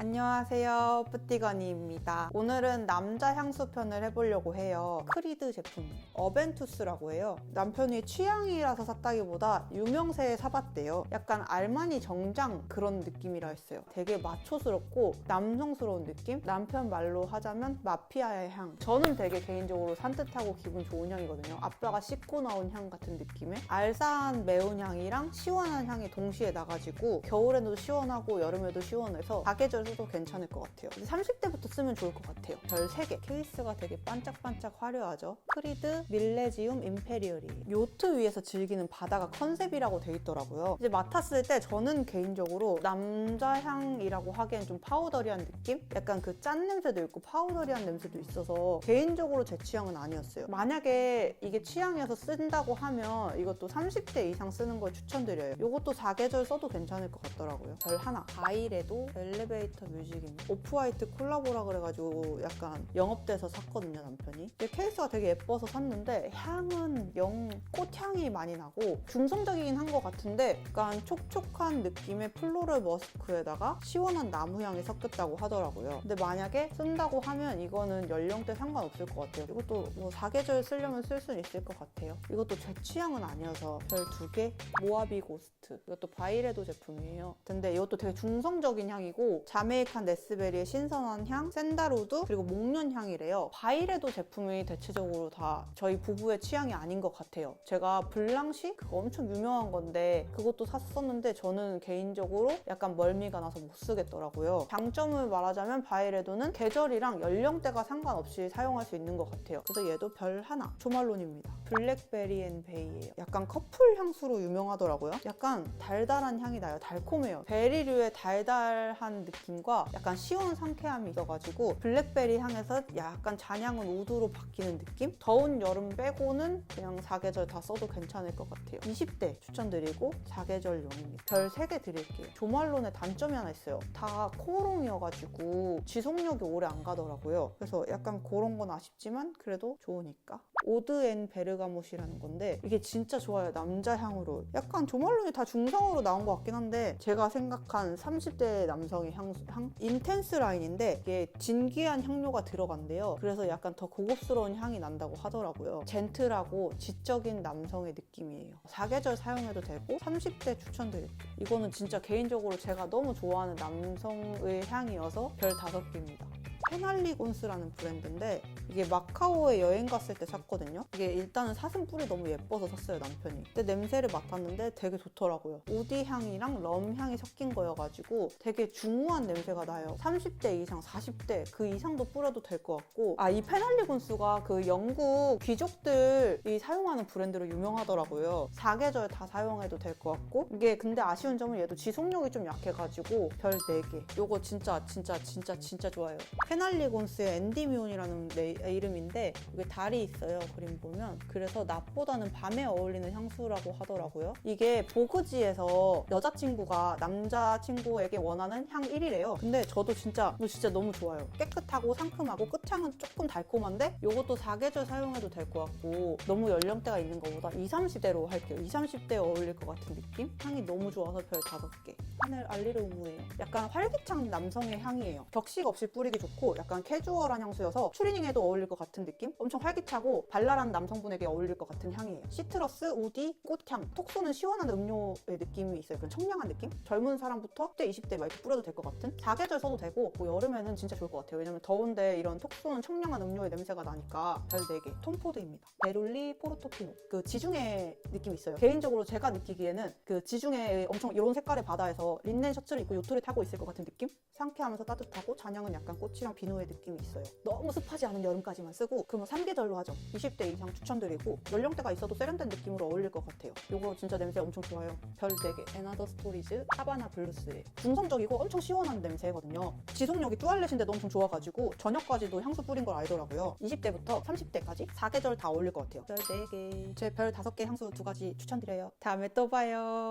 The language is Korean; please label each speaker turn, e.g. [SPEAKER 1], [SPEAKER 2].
[SPEAKER 1] 안녕하세요. 뿌띠거니입니다. 오늘은 남자 향수 편을 해보려고 해요. 크리드 제품 어벤투스라고 해요. 남편이 취향이라서 샀다기보다 유명세에 사봤대요. 약간 알마니 정장 그런 느낌이라 했어요. 되게 마초스럽고 남성스러운 느낌? 남편 말로 하자면 마피아의 향. 저는 되게 개인적으로 산뜻하고 기분 좋은 향이거든요. 아빠가 씻고 나온 향 같은 느낌의 알싸한 매운 향이랑 시원한 향이 동시에 나가지고 겨울에도 시원하고 여름에도 시원해서 사계절 써도 괜찮을 것 같아요. 30대부터 쓰면 좋을 것 같아요. 별 3개. 케이스가 되게 반짝반짝 화려하죠. 크리드 밀레지움 임페리얼이 요트 위에서 즐기는 바다가 컨셉이라고 돼 있더라고요. 이제 맡았을 때 저는 개인적으로 남자 향이라고 하기엔 좀 파우더리한 느낌? 약간 그 짠 냄새도 있고 파우더리한 냄새도 있어서 개인적으로 제 취향은 아니었어요. 만약에 이게 취향이어서 쓴다고 하면 이것도 30대 이상 쓰는 걸 추천드려요. 이것도 사계절 써도 괜찮을 것 같더라고요. 별 하나. 바이레도 엘리베이터 뮤직입니다. 오프화이트 콜라보라 그래가지고 약간 영업돼서 샀거든요, 남편이. 근데 케이스가 되게 예뻐서 샀는데 향은 영 꽃향이 많이 나고 중성적이긴 한 것 같은데 약간 촉촉한 느낌의 플로럴 머스크에다가 시원한 나무 향이 섞였다고 하더라고요. 근데 만약에 쓴다고 하면 이거는 연령대 상관없을 것 같아요. 이것도 뭐 사계절 쓰려면 쓸 수는 있을 것 같아요. 이것도 제 취향은 아니어서 별 두 개. 모아비 고스트. 이것도 바이레도 제품이에요. 근데 이것도 되게 중성적인 향이고 자메이칸 네스베리의 신선한 향, 샌다로드 그리고 목련 향이래요. 바이레도 제품이 대체적으로 다 저희 부부의 취향이 아닌 것 같아요. 제가 블랑시 그거 엄청 유명한 건데 그것도 샀었는데 저는 개인적으로 약간 멀미가 나서 못 쓰겠더라고요. 장점을 말하자면 바이레도는 계절이랑 연령대가 상관없이 사용할 수 있는 것 같아요. 그래서 얘도 별 하나. 조말론입니다. 블랙베리 앤 베이예요. 약간 커플 향수로 유명하더라고요. 약간 달달한 향이 나요. 달콤해요. 베리류의 달달한 느낌 과 약간 시원 상쾌함이 있어가지고 블랙베리 향에서 약간 잔향은 우드로 바뀌는 느낌? 더운 여름 빼고는 그냥 사계절 다 써도 괜찮을 것 같아요. 20대 추천드리고 사계절용입니다. 별 3개 드릴게요. 조말론의 단점이 하나 있어요. 다 코롱이어가지고 지속력이 오래 안 가더라고요. 그래서 약간 그런 건 아쉽지만 그래도 좋으니까. 오드 앤 베르가못이라는 건데 이게 진짜 좋아요. 남자 향으로. 약간 조말론이 다 중성으로 나온 것 같긴 한데 제가 생각한 30대 남성의 향수, 향? 인텐스 라인인데 이게 진귀한 향료가 들어간대요. 그래서 약간 더 고급스러운 향이 난다고 하더라고요. 젠틀하고 지적인 남성의 느낌이에요. 사계절 사용해도 되고 30대 추천드릴게요. 이거는 진짜 개인적으로 제가 너무 좋아하는 남성의 향이어서 별 5개입니다. 페날리 곤스라는 브랜드인데 이게 마카오에 여행 갔을 때 샀거든요. 이게 일단은 사슴 뿔이 너무 예뻐서 샀어요 남편이. 근데 냄새를 맡았는데 되게 좋더라고요. 우디 향이랑 럼 향이 섞인 거여가지고 되게 중후한 냄새가 나요. 30대 이상, 40대 그 이상도 뿌려도 될 것 같고 아 이 페날리 곤스가 그 영국 귀족들이 사용하는 브랜드로 유명하더라고요. 사계절 다 사용해도 될 것 같고 이게 근데 아쉬운 점은 얘도 지속력이 좀 약해가지고 별 4개. 요거 진짜 진짜 진짜 진짜 좋아요. 페 날리곤스의 엔디미온이라는 네, 이름인데 이게 달이 있어요 그림 보면. 그래서 낮보다는 밤에 어울리는 향수라고 하더라고요. 이게 보그지에서 여자친구가 남자친구에게 원하는 향 1위래요. 근데 저도 진짜 이거 진짜 너무 좋아요. 깨끗하고 상큼하고 끝향은 조금 달콤한데 이것도 사계절 사용해도 될 것 같고 너무 연령대가 있는 것보다 20, 30대로 할게요. 20, 30대에 어울릴 것 같은 느낌? 향이 너무 좋아서 별 5개. 하늘 알리르 우무예요. 약간 활기찬 남성의 향이에요. 격식 없이 뿌리기 좋고 약간 캐주얼한 향수여서 추리닝에도 어울릴 것 같은 느낌? 엄청 활기차고 발랄한 남성분에게 어울릴 것 같은 향이에요. 시트러스, 우디, 꽃향, 톡 쏘는 시원한 음료의 느낌이 있어요. 그런 청량한 느낌? 젊은 사람부터 10대, 20대 막 이렇게 뿌려도 될 것 같은? 사계절 써도 되고 뭐 여름에는 진짜 좋을 것 같아요. 왜냐면 더운데 이런 톡 쏘는 청량한 음료의 냄새가 나니까 별 4개. 톰포드입니다. 베룰리 포르토피노. 그 지중해 느낌 있어요. 개인적으로 제가 느끼기에는 그 지중해 엄청 이런 색깔의 바다에서 린넨 셔츠를 입고 요트를 타고 있을 것 같은 느낌? 상쾌하면서 따뜻하고 잔향은 약간 꽃이랑 비누의 느낌이 있어요. 너무 습하지 않은 여름까지만 쓰고 그러면 3계절로 하죠. 20대 이상 추천드리고 연령대가 있어도 세련된 느낌으로 어울릴 것 같아요. 요거 진짜 냄새 엄청 좋아요. 별 4개. 에나더 스토리즈 하바나 블루스예요. 중성적이고 엄청 시원한 냄새거든요. 지속력이 뚜알렛인데도 엄청 좋아가지고 저녁까지도 향수 뿌린 걸 알더라고요. 20대부터 30대까지 4계절 다 어울릴 것 같아요. 별 4개. 제 별 5개 향수 두 가지 추천드려요. 다음에 또 봐요.